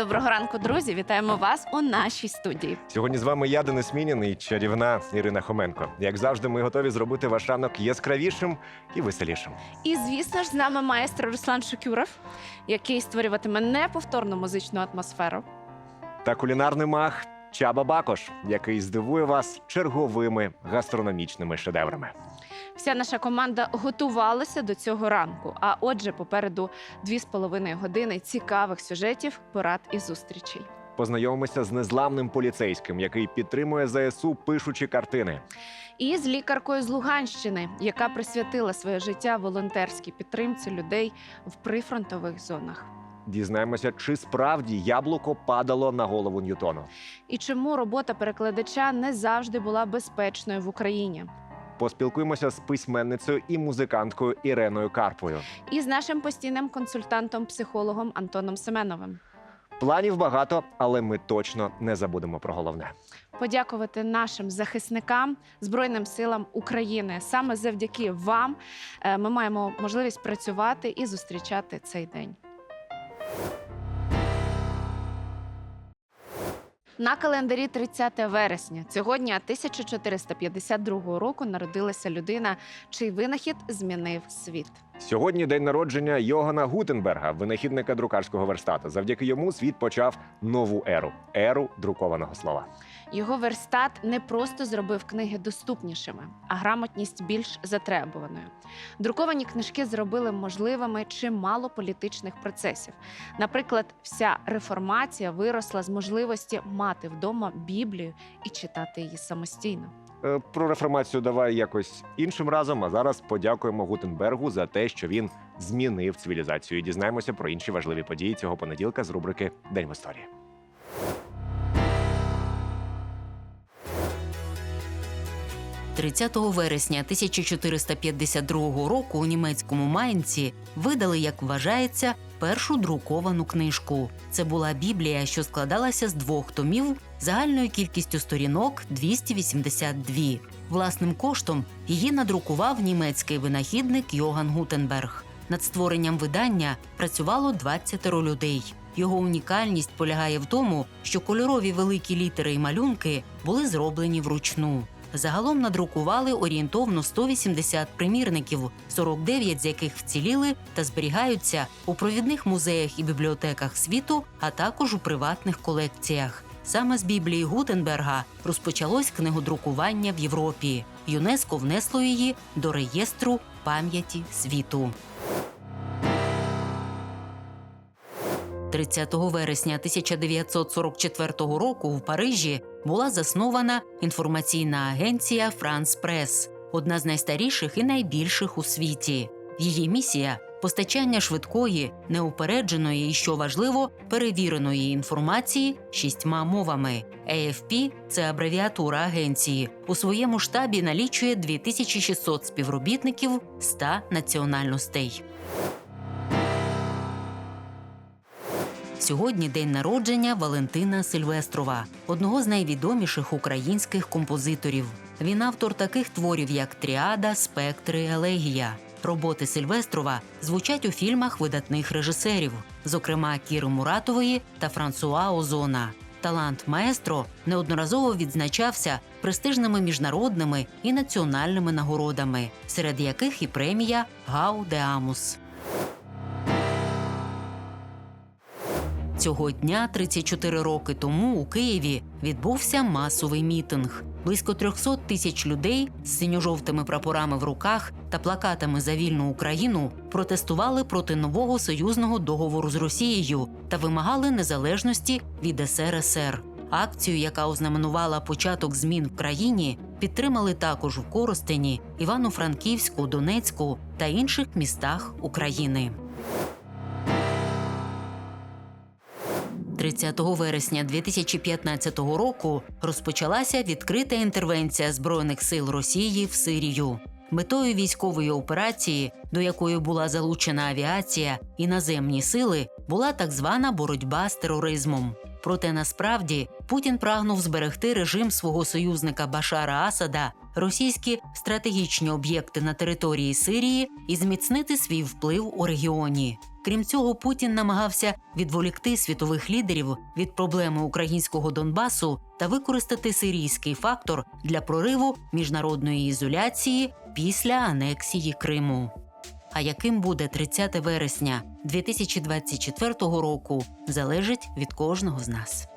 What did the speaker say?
Доброго ранку, друзі! Вітаємо вас у нашій студії. Сьогодні з вами я, Денис Мінін і чарівна Ірина Хоменко. Як завжди, ми готові зробити ваш ранок яскравішим і веселішим. І звісно ж, з нами маестро Руслан Шукюров, який створюватиме неповторну музичну атмосферу. Та кулінарний маг Чаба Бакош, який здивує вас черговими гастрономічними шедеврами. Вся наша команда готувалася до цього ранку. А отже, попереду дві з половиною години цікавих сюжетів, порад і зустрічей. Познайомимося з незламним поліцейським, який підтримує ЗСУ, пишучи картини. І з лікаркою з Луганщини, яка присвятила своє життя волонтерській підтримці людей в прифронтових зонах. Дізнаємося, чи справді яблуко падало на голову Ньютону. І чому робота перекладача не завжди була безпечною в Україні. Поспілкуємося з письменницею і музиканткою Іреною Карпою. І з нашим постійним консультантом-психологом Антоном Семеновим. Планів багато, але ми точно не забудемо про головне. Подякувати нашим захисникам Збройним силам України. Саме завдяки вам е, ми маємо можливість працювати і зустрічати цей день. На календарі 30 вересня цього дня 1452 року народилася людина, чий винахід змінив світ. Сьогодні день народження Йогана Гутенберга, винахідника друкарського верстата. Завдяки йому світ почав нову еру еру друкованого слова. Його верстат не просто зробив книги доступнішими, а грамотність більш затребуваною. Друковані книжки зробили можливими чимало політичних процесів. Наприклад, вся реформація виросла з можливості мати вдома Біблію і читати її самостійно. Е, Про реформацію давай якось іншим разом. А зараз подякуємо Гутенбергу за те, що він змінив цивілізацію. І дізнаємося про інші важливі події цього понеділка з рубрики День в історії. – 30 вересня 1452 року у німецькому Майнці видали, як вважається, першу друковану книжку. Це була Біблія, що складалася з двох томів загальною кількістю сторінок 282. Власним коштом її надрукував німецький винахідник Йоган Гутенберг. Над створенням видання працювало 20 людей. Його унікальність полягає в тому, що кольорові великі літери і малюнки були зроблені вручну. Загалом надрукували орієнтовно 180 примірників, 49 з яких вціліли та зберігаються у провідних музеях і бібліотеках світу, а також у приватних колекціях. Саме з Біблії Гутенберга розпочалось книгодрукування в Європі. ЮНЕСКО внесло її до реєстру пам'яті світу. 30 вересня 1944 року в Парижі була заснована інформаційна агенція Франс Прес, одна з найстаріших і найбільших у світі. Її місія постачання швидкої, неупередженої і, що важливо, перевіреної інформації шістьма мовами. AFP – це абревіатура агенції. У своєму штабі налічує 2600 співробітників 100 національностей. Сьогодні день народження Валентина Сильвестрова, одного з найвідоміших українських композиторів. Він автор таких творів, як Тріада, Спектри, Елегія. Роботи Сильвестрова звучать у фільмах видатних режисерів, зокрема Кіри Муратової та Франсуа Озона. Талант маестро неодноразово відзначався престижними міжнародними і національними нагородами, серед яких і премія Гау де Амус. Цього дня, 34 роки тому, у Києві відбувся масовий мітинг. Близько 300 тисяч людей з синьо-жовтими прапорами в руках та плакатами за вільну Україну протестували проти нового союзного договору з Росією та вимагали незалежності від СРСР. Акцію, яка ознаменувала початок змін в країні, підтримали також в Коростені, Івано-Франківську, Донецьку та інших містах України. 30 вересня 2015 року розпочалася відкрита інтервенція збройних сил Росії в Сирію. Метою військової операції, до якої була залучена авіація і наземні сили, була так звана боротьба з тероризмом. Проте насправді Путін прагнув зберегти режим свого союзника Башара Асада російські стратегічні об'єкти на території Сирії і зміцнити свій вплив у регіоні. Крім цього, Путін намагався відволікти світових лідерів від проблеми українського Донбасу та використати сирійський фактор для прориву міжнародної ізоляції після анексії Криму. А яким буде 30 вересня 2024 року, залежить від кожного з нас.